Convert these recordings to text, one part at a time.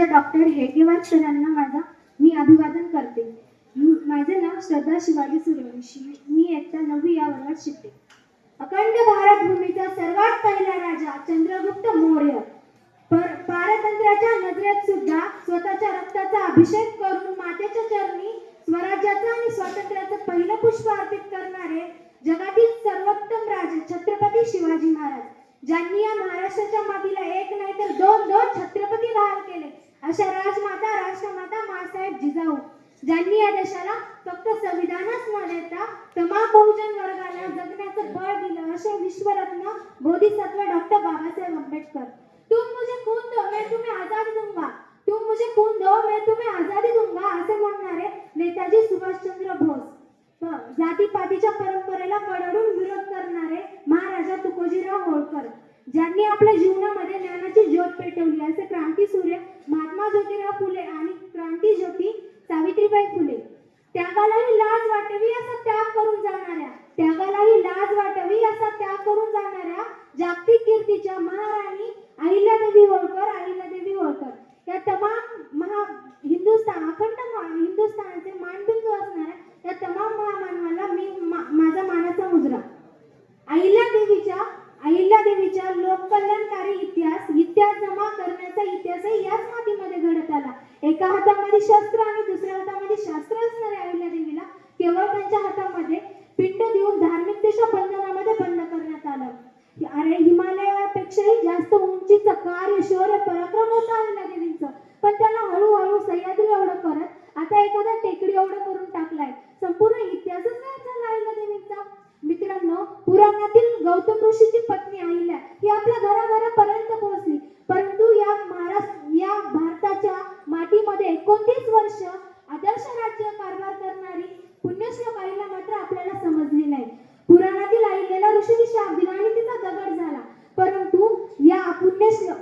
पूज्य डॉक्टर हेगेवार सरांना माझा मी अभिवादन करते. माझे नाव श्रद्धा शिवाजी सूर्यवंशी मी इयत्ता नववी या वर्गात शिकते. अखंड भारत भूमीचा सर्वात पहिला राजा चंद्रगुप्त मौर्य. पारतंत्र्याच्या नजरेत सुद्धा स्वतःच्या रक्ताचा अभिषेक करून मातेच्या चरणी स्वराज्याचं आणि स्वातंत्र्याचं पहिलं पुष्प अर्पित करणारे जगातील सर्वोत्तम राजे छत्रपती शिवाजी महाराज ज्यांनी या महाराष्ट्राच्या मातीला एक नाही तर दोन दोन छत्रपती बहाल केले. अशा राजमाता राष्ट्रमाता मासाहेब जिजाऊ ज्यांनी या देशाला फक्त संविधानच न देता तमाम बहुजन वर्गाला जगण्याचं बळ दिलं असे विश्वरत्न बोधिसत्व डॉक्टर बाबासाहेब आंबेडकर. तुम मुझे खून दो मैं तुम्हें आजादी दूंगा. तुम मुझे खून दो मैं तुम्हें आजादी दूंगा असे म्हणणारे नेताजी सुभाषचंद्र बोस. जातीपातीच्या परंपरेला पडडून विरोध करणारे महाराजा तुकोजीराव होळकर. ज्यांनी आपल्या जीवनामध्ये ज्ञानाची ज्योत पेटवली असे क्रांती सूर्य महात्मा ज्योतिराव फुले आणि क्रांती ज्योती सावित्रीबाई फुले. त्यागालाही लाज वाटवी असा त्याग करून जाणाऱ्या त्यागालाही लाज वाटवी असा त्याग करून जाणाऱ्या जागतिक कीर्तीच्या महाराणी अहिल्यादेवी होळकर अहिल्यादेवी होळकर. या तमाम महा हिंदुस्थान अखंड हिंदुस्थानचे हिंदुस्थानाचे मानबिंदू असणाऱ्या या तमाम महामानवाला मी माझा मानाचा मुजरा. अहिल्यादेवीच्या अहिल्यादेवीच्या लोककल्याणकारी इतिहास इतिहास जमा करण्याचा इतिहासही याच मातीमध्ये घडत आला. एका हातामध्ये शस्त्र आणि दुसऱ्या हातामध्ये शास्त्र असणाऱ्या अहिल्यादेवीला केवळ त्यांच्या हातामध्ये पिंड देऊन धार्मिकतेच्या बंधनामध्ये बंद करण्यात आलं. अरे हिमालयापेक्षाही जास्त उंचीचं कार्य शौर्य पराक्रम होता अहिल्या देवींचं पण त्यांना हळूहळू सह्याद्री एवढं करत आता एखादा टेकडी एवढं करून टाकलाय संपूर्ण इतिहासच काय झाला अहिल्यादेवींचा मित्रांनो पुराणातील गौतम ऋषीची पत्नी अहिल्या ही आपल्या घराघरापर्यंत पोहोचली परंतु या महाराष्ट्र या भारताच्या मातीमध्ये एकोणतीस वर्ष आदर्श राज्य कारभार करणारी पुण्यश्लोक अहिल्या मात्र आपल्याला समजली नाही पुराणातील अहिल्याला ऋषीने शाप दिला आणि तिचा दगड झाला. परंतु या पुण्यश्लोक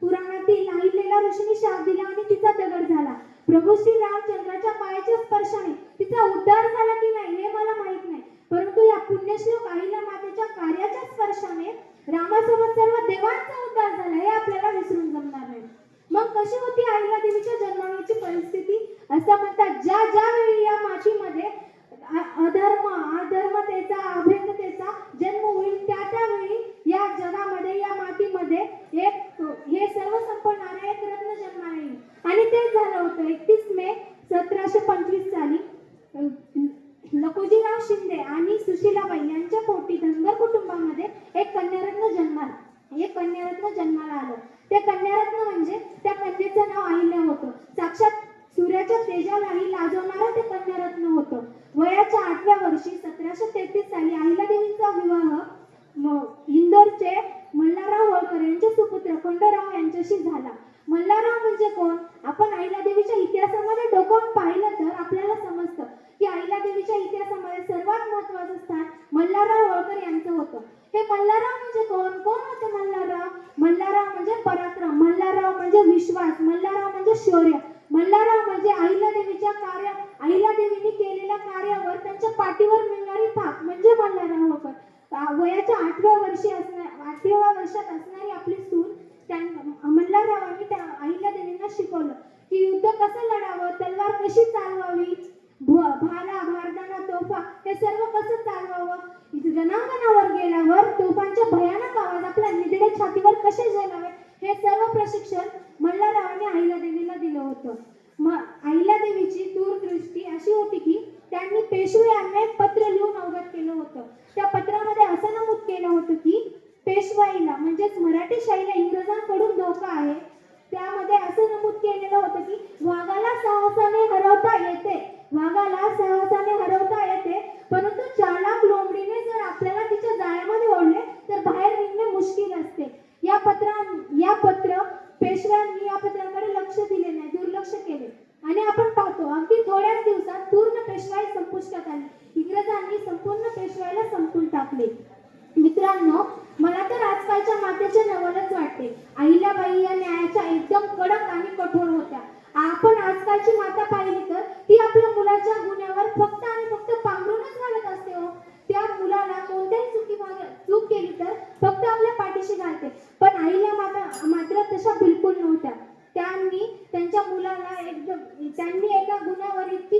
पुराणातील अहिल्याला ऋषीने शाप दिला आणि तिचा दगड झाला. प्रभू श्री रामचंद्राच्या पायाच्या स्पर्शाने तिचा उद्धार झाला की नाही हे मला माहीत नाही. परंतु या पुण्यश्लोक अहिल्या मातेच्या कार्याच्या स्पर्शाने रामासोबत सर्व देवांचा उद्धार झाला हे आपल्याला विसरून जमणार नाही. मग कशी होती अहिल्या देवीच्या जन्माची परिस्थिती? असं म्हणतात ज्या ज्या वेळी या मातीमध्ये अ- अधर्म अधर्मतेचा अभेदतेचा जन्म होईल त्या त्यावेळी या जगामध्ये या मातीमध्ये एक हे सर्व संपवणारा एक रत्न जन्माला येईल आणि तेच झालं होतं एकतीस मे सतराशे पंचवीस साली अ, लकोजीराव शिंदे आणि सुशीलाबाई यांच्या पोटी धनगर कुटुंबामध्ये एक कन्यारत्न जन्माला एक कन्यारत्न जन्माला आलं. ते कन्यारत्न म्हणजे त्या कन्येचं नाव अहिल्या होतं. साक्षात सूर्याच्या तेजालाही लाजवणारं ते कन्यारत्न होतं. वयाच्या आठव्या वर्षी सतराशे तेहतीस साली अहिल्या देवींचा विवाह इंदोरचे मल्हारराव होळकर यांचे सुपुत्र कोंडराव यांच्याशी झाला. मल्हारराव म्हणजे कोण आपण अहिल्यादेवीच्या इतिहासामध्ये डोकावून पाहिलं तर आपल्याला समजतं की अहिल्यादेवीच्या इतिहासामध्ये सर्वात महत्वाचं स्थान मल्हारराव होळकर यांचं होतं हे मल्हारराव म्हणजे कोण? कोण होते मल्हारराव? मल्हारराव म्हणजे पराक्रम मल्हारराव म्हणजे विश्वास मल्हारराव म्हणजे शौर्य मल्हारराव म्हणजे अहिल्यादेवीच्या कार्य अहिल्यादेवीने केलेल्या कार्यावर त्यांच्या पाठीवर मिळणारी थाप म्हणजे मल्हारराव होकर वयाच्या आठव्या वर्षी असणार आठव्या वर्षात असणारी आपली सून त्या मल्हाररावांनी त्या अहिल्यादेवींना शिकवलं की युद्ध कसं लढावं तलवार कशी चालवावी भाला भारदाना तोफा हे सर्व कसं चालवावं? वर गेल्यावर तोफांचे भयानक आवाज आपल्या निधडे छातीवर कसे झेलावे हे सर्व प्रशिक्षण मल्हाररावांनी अहिल्यादेवीला दिलं होतं. मग अहिल्यादेवीची दूरदृष्टी अशी होती की त्यांनी पेशवे यांना एक पत्र लिहून अवगत केलं होतं. त्या पत्रामध्ये असं नमूद केलं होतं की पेशवाईला म्हणजेच मराठी शाहीला इंग्रजांकडून धोका आहे त्यामध्ये असं नमूद केलेलं होतं की वाटले. मित्रांनो मला तर आजकालच्या मातेच्या नवलच वाटते. अहिल्याबाई या न्यायाच्या एकदम कडक आणि कठोर होत्या. आपण आजकालची माता पाहिली तर ती आपल्या मुलाच्या गुन्ह्यावर फक्त आणि फक्त पांघरूनच घालत असते हो. त्या मुलाला कोणत्याही चुकी चूक केली तर फक्त आपल्या पाठीशी घालते. पण अहिल्या माता मात्र तशा बिलकुल नव्हत्या. त्यांनी त्यांच्या मुलाला एकदम त्यांनी एका गुन्ह्यावर इतकी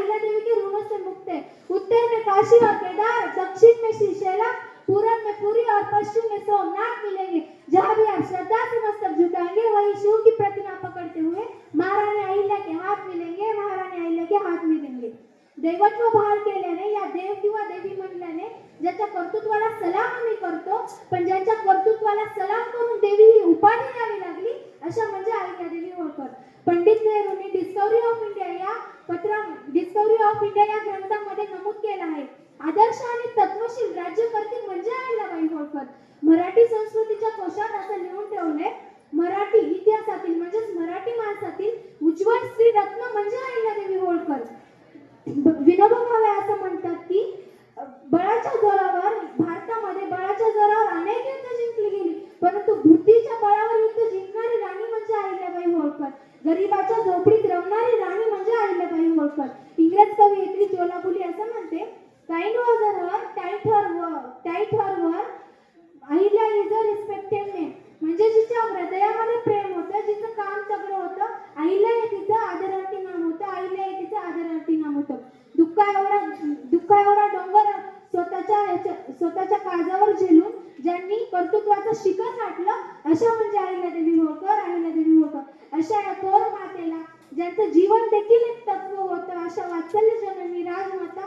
माता अहिल्या देवी के ऋणों से मुक्त है। उत्तर में काशी और केदार, दक्षिण में श्रीशैला पूरब में पुरी और पश्चिम में सोमनाथ मिलेंगे। जहाँ भी आप श्रद्धा से मस्तक झुकाएँगे, वही शिव की प्रतिमा पकड़ते हुए महारानी अहिल्या के हाथ मिलेंगे, महारानी अहिल्या के हात मिलेंगे। दैवत्व भार केल्याने या देव किंवा देवी म्हणल्याने ज्याच्या कर्तृत्वाला सलाम आम्ही करतो तत्वशील राज्यकर्ते म्हणजे अहिल्याबाई होळकर मराठी संस्कृतीच्या कोशात असं लिहून ठेवले मराठी इतिहासातील म्हणजेच मराठी माणसातील उज्ज्वल स्त्री रत्न म्हणजे अहिल्यादेवी होळकर. विनोबा भावे असं म्हणतात की बळाच्या जोरावर भारतामध्ये बळाच्या जोरावर अनेक युद्ध जिंकली गेली परंतु बुद्धीच्या बळावर युद्ध जिंकणारी राणी म्हणजे अहिल्याबाई होळकर. गरीबाच्या झोपडीत रमणारी राणी म्हणजे अहिल्याबाई होळकर. इंग्रज कवयित्री ज्वालाबुली असं म्हणते kind was her tight her tight her वर Ahilya is a respected name म्हणजे जिच्या हृदयामध्ये प्रेम होतं जिचं काम सगळं होतं अहिल्या हे तिचं आदरार्थी नाम होतं अहिल्या हे तिचं आदरार्थी नाम होतं. दुःख एवढा दुःख एवढा डोंगर स्वतःच्या ह्याच्या- स्वतःच्या काळजावर झेलून ज्यांनी कर्तृत्वाचं शिखर गाठलं अशा म्हणजे अहिल्यादेवी होळकर अहिल्यादेवी होळकर. अशा या थोर मातेला ज्यांचं जीवन देखील एक तत्व होतं अशा वात्सल्य जननी राजमाता